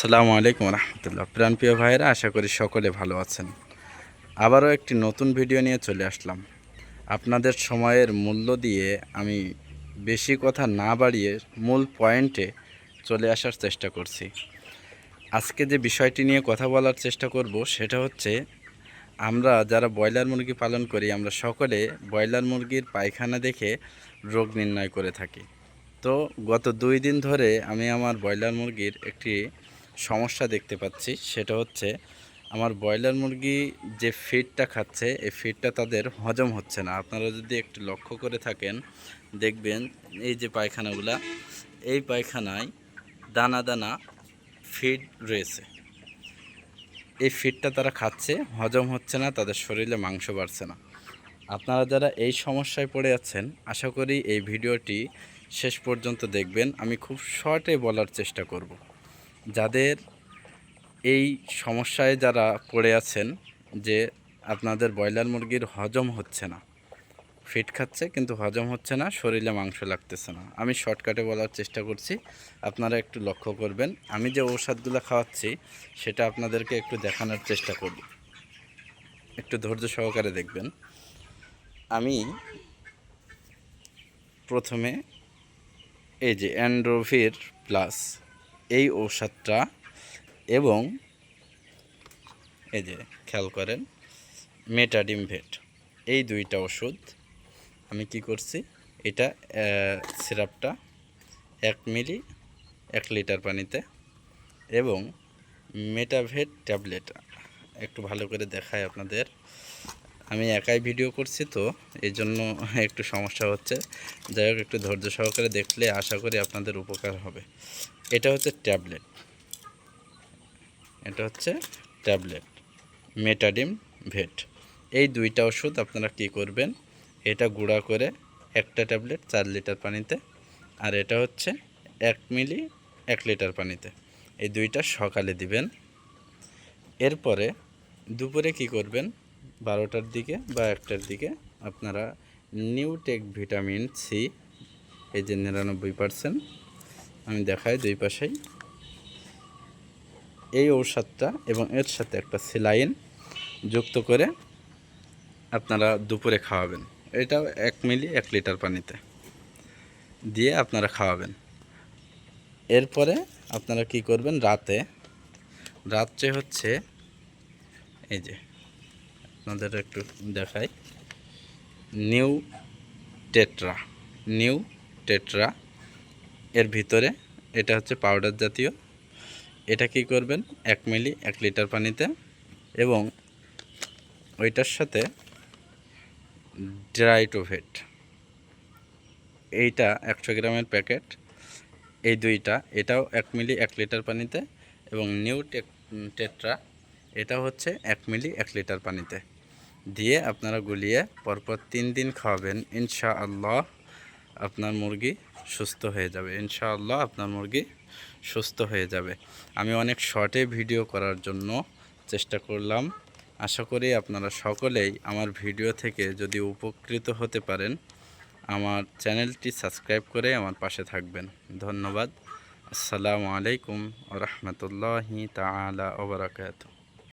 আসসালামু আলাইকুম রহমতুল্লাহ। প্রাণপ্রিয় ভাইয়েরা, আশা করি সকলে ভালো আছেন। আবারও একটি নতুন ভিডিও নিয়ে চলে আসলাম। আপনাদের সময়ের মূল্য দিয়ে আমি বেশি কথা না বাড়িয়ে মূল পয়েন্টে চলে আসার চেষ্টা করছি। আজকে যে বিষয়টি নিয়ে কথা বলার চেষ্টা করব, সেটা হচ্ছে, আমরা যারা ব্রয়লার মুরগি পালন করি, আমরা সকলে ব্রয়লার মুরগির পায়খানা দেখে রোগ নির্ণয় করে থাকি। তো গত দুই দিন ধরে আমি আমার ব্রয়লার মুরগির একটি সমস্যা দেখতে পাচ্ছি, সেটা হচ্ছে আমার ব্রয়লার মুরগি যে ফিডটা খাচ্ছে, এই ফিডটা তাদের হজম হচ্ছে না। আপনারা যদি একটু লক্ষ্য করে থাকেন, দেখবেন এই যে পায়খানাগুলা, এই পায়খানায় দানা দানা ফিড রয়েছে। এই ফিডটা তারা খাচ্ছে, হজম হচ্ছে না, তাদের শরীরে মাংস বাড়ছে না। আপনারা যারা এই সমস্যায় পড়ে আছেন, আশা করি এই ভিডিওটি শেষ পর্যন্ত দেখবেন। আমি খুব শর্টে বলার চেষ্টা করব। যাদের এই সমস্যায় যারা পড়ে আছেন যে আপনাদের ব্রয়লার মুরগির হজম হচ্ছে না, ফিট খাচ্ছে কিন্তু হজম হচ্ছে না, শরীরে মাংস লাগতেছে না। আমি শর্টকাটে বলার চেষ্টা করছি, আপনারা একটু লক্ষ্য করবেন। আমি যে ঔষধগুলো খাওয়াচ্ছি, সেটা আপনাদেরকে একটু দেখানোর চেষ্টা করব। একটু ধৈর্য সহকারে দেখবেন। আমি প্রথমে এই যে অ্যান্ড্রোভির প্লাস এই ঔষধটা এবং এই যে খেয়াল করেন, মেটাডিম ভেট। এই দুইটা ওষুধ আমি কি করছি, এটা সিরাপটা এক মিলি, এক লিটার পানিতে এবং মেটাভেট ট্যাবলেট, একটু ভালো করে দেখায় আপনাদের। আমি একাই ভিডিও করছি তো এই জন্য একটু সমস্যা হচ্ছে। যাই হোক, একটু ধৈর্য সহকারে দেখলে আশা করি আপনাদের উপকার হবে। এটা হচ্ছে ট্যাবলেট। এটা হচ্ছে ট্যাবলেট। মেটাডিম ভেট। এই দুইটা ওষুধ আপনারা কি করবেন, এটা গুঁড়া করে একটা ট্যাবলেট চার লিটার পানিতে, আর এটা হচ্ছে এক মিলি এক লিটার পানিতে। এই দুইটা সকালে দিবেন। এরপরে দুপুরে কি করবেন বারোটার দিকে বা একটার দিকে আপনারা নিউটেক ভিটামিন সি, এই যে নিরানব্বই পার্সেন্ট, আমি দেখাই দুই পাশেই। এই ঔষধটা এবং এর সাথে একটা সেলাইন যুক্ত করে আপনারা দুপুরে খাওয়াবেন। এটাও এক মিলি এক লিটার পানিতে দিয়ে আপনারা খাওয়াবেন। এরপরে আপনারা কি করবেন? রাতে, রাত্রে হচ্ছে এই যে আপনাদের একটু দেখাই। New Tetra new Tetra. এর ভিতরে এটা হচ্ছে পাউডার জাতীয়। এটা কি করবেন? এক মিলি, এক লিটার পানিতে এবং ওইটার সাথে ড্রাইটোভেট এইটা একশো গ্রামের প্যাকেট। এই দুইটা, এটাও এক মিলি, এক লিটার পানিতে এবং নিউ টেট্রা এটা হচ্ছে এক মিলি, এক লিটার পানিতে। দিয়ে আপনারা গুলিয়ে পরপর তিন দিন খাওয়াবেন। ইনশা আল্লাহ আপনার মুরগি সুস্থ হয়ে যাবে। ইনশাআল্লাহ আপনার মুরগি সুস্থ হয়ে যাবে। আমি অনেক শর্টে ভিডিও করার জন্য চেষ্টা করলাম। আশা করি আপনারা সকলেই আমার ভিডিও থেকে যদি উপকৃত হতে পারেন, আমার চ্যানেলটি সাবস্ক্রাইব করে আমার পাশে থাকবেন। ধন্যবাদ। আসসালামু আলাইকুম রহমতুল্লাহি তালা ওবরাকাতু